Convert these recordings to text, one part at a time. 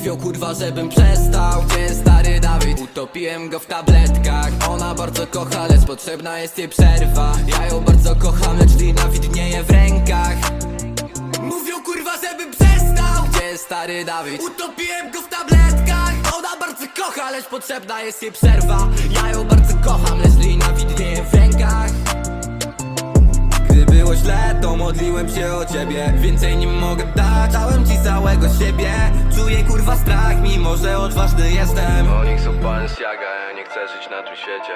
Mówią kurwa, żebym przestał jest stary Dawid? Utopiłem go w tabletkach Ona bardzo kocha, lecz potrzebna jest jej przerwa Ja ją bardzo kocham, lecz nienawidnieję w rękach Mówią kurwa, żebym przestał Gdzie jest stary Dawid? Utopiłem go w tabletkach Ona bardzo kocha, lecz potrzebna jest jej przerwa Ja ją bardzo kocham, lecz nienawidnieję w rękach modliłem się o ciebie Więcej nie mogę dać, dałem ci całego siebie Czuję kurwa strach, mimo że odważny jestem O nich są Balenciaga, ja nie chcę żyć na tym świecie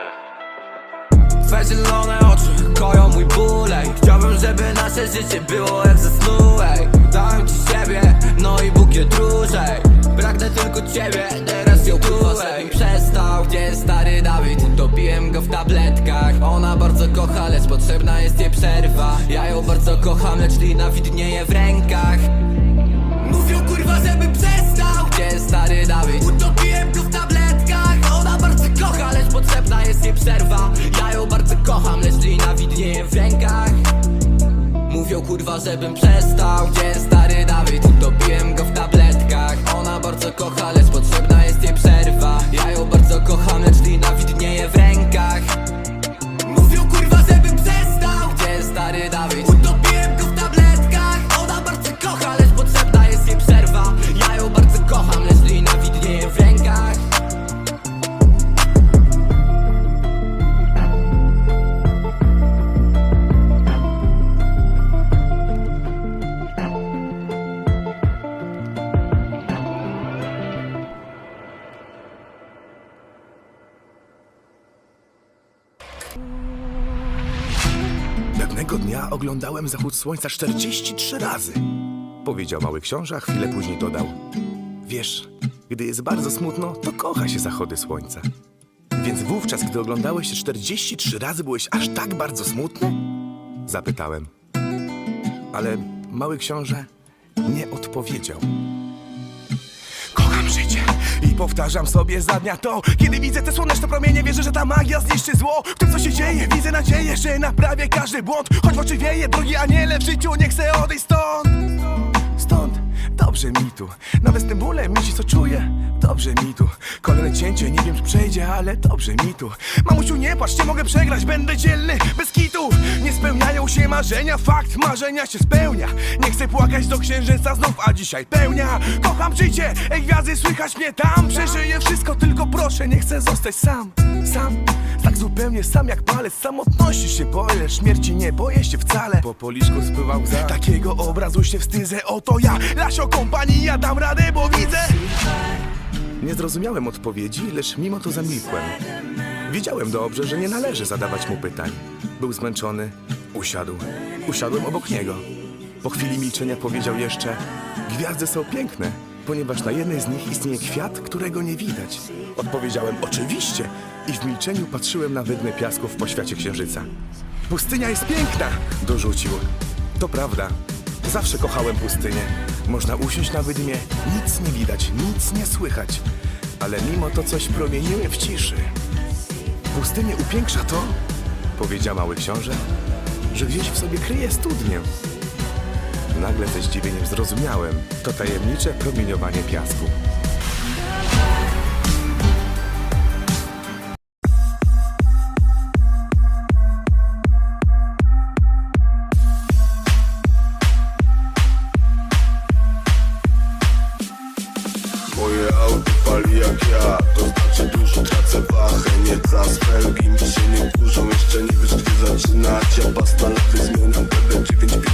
Twe zielone oczy koją mój ból ej. Chciałbym, żeby nasze życie było jak ze snu ej. Potrzebna jest jej przerwa. Ja ją bardzo kocham, lecz nienawidnieję w rękach. Mówią kurwa, żebym przestał. Gdzie stary Dawid? Utopiłem go w tabletkach. Ona bardzo kocha, lecz potrzebna jest jej przerwa. Ja ją bardzo kocham, lecz nienawidnieję w rękach. Mówią kurwa, żebym przestał Pewnego dnia oglądałem zachód słońca 43 razy. Powiedział mały książę, a chwilę później dodał. Wiesz, gdy jest bardzo smutno, to kocha się zachody słońca. Więc wówczas, gdy oglądałeś się 43 razy, byłeś aż tak bardzo smutny? Zapytałem. Ale mały książę nie odpowiedział. I powtarzam sobie za dnia to Kiedy widzę te słoneczne promienie, wierzę, że ta magia zniszczy zło. W tym co się dzieje, widzę nadzieję, że naprawię każdy błąd. Choć w oczy wieje, drogi aniele, w życiu nie chcę odejść stąd. Stąd, dobrze mi tu. Nawet z tym bólem, myśli co czuję. Dobrze mi tu. Kolejne cięcie, nie wiem czy przejdzie, ale dobrze mi tu. Mamusiu nie patrz, nie mogę przegrać, będę dzielny Bez kitów, nie spełniają się marzenia. Fakt, marzenia się spełnia. Nie chcę płakać do księżyca znów, a dzisiaj pełnia. Kocham życie, ej gwiazdy, słychać mnie tam. Przeżyję wszystko, tylko proszę, nie chcę zostać sam Sam, tak zupełnie sam jak palec Samotności się boję, śmierci nie boję się wcale Po policzku spływał łza Takiego obrazu się wstydzę, oto ja Lasio kompanii, ja dam radę, bo widzę nie zrozumiałem odpowiedzi, lecz mimo to zamilkłem. Wiedziałem dobrze, że nie należy zadawać mu pytań. Był zmęczony, usiadł. Usiadłem obok niego. Po chwili milczenia powiedział jeszcze: Gwiazdy są piękne, ponieważ na jednej z nich istnieje kwiat, którego nie widać. Odpowiedziałem: Oczywiście! I w milczeniu patrzyłem na wydmy piasków w poświacie księżyca. Pustynia jest piękna! dorzucił. To prawda. Zawsze kochałem pustynię. Można usiąść na wydmie, nic nie widać, nic nie słychać. Ale mimo to coś promieniuje w ciszy. Pustynię upiększa to, powiedział mały książę, że gdzieś w sobie kryje studnię nagle ze zdziwieniem zrozumiałem. To tajemnicze promieniowanie piasku. Moje auto pali jak ja To znaczy dużo tracę wachę Nie zaspel, gim się nie kurzą Jeszcze nie wiesz gdzie zaczynać Ja pas na lewy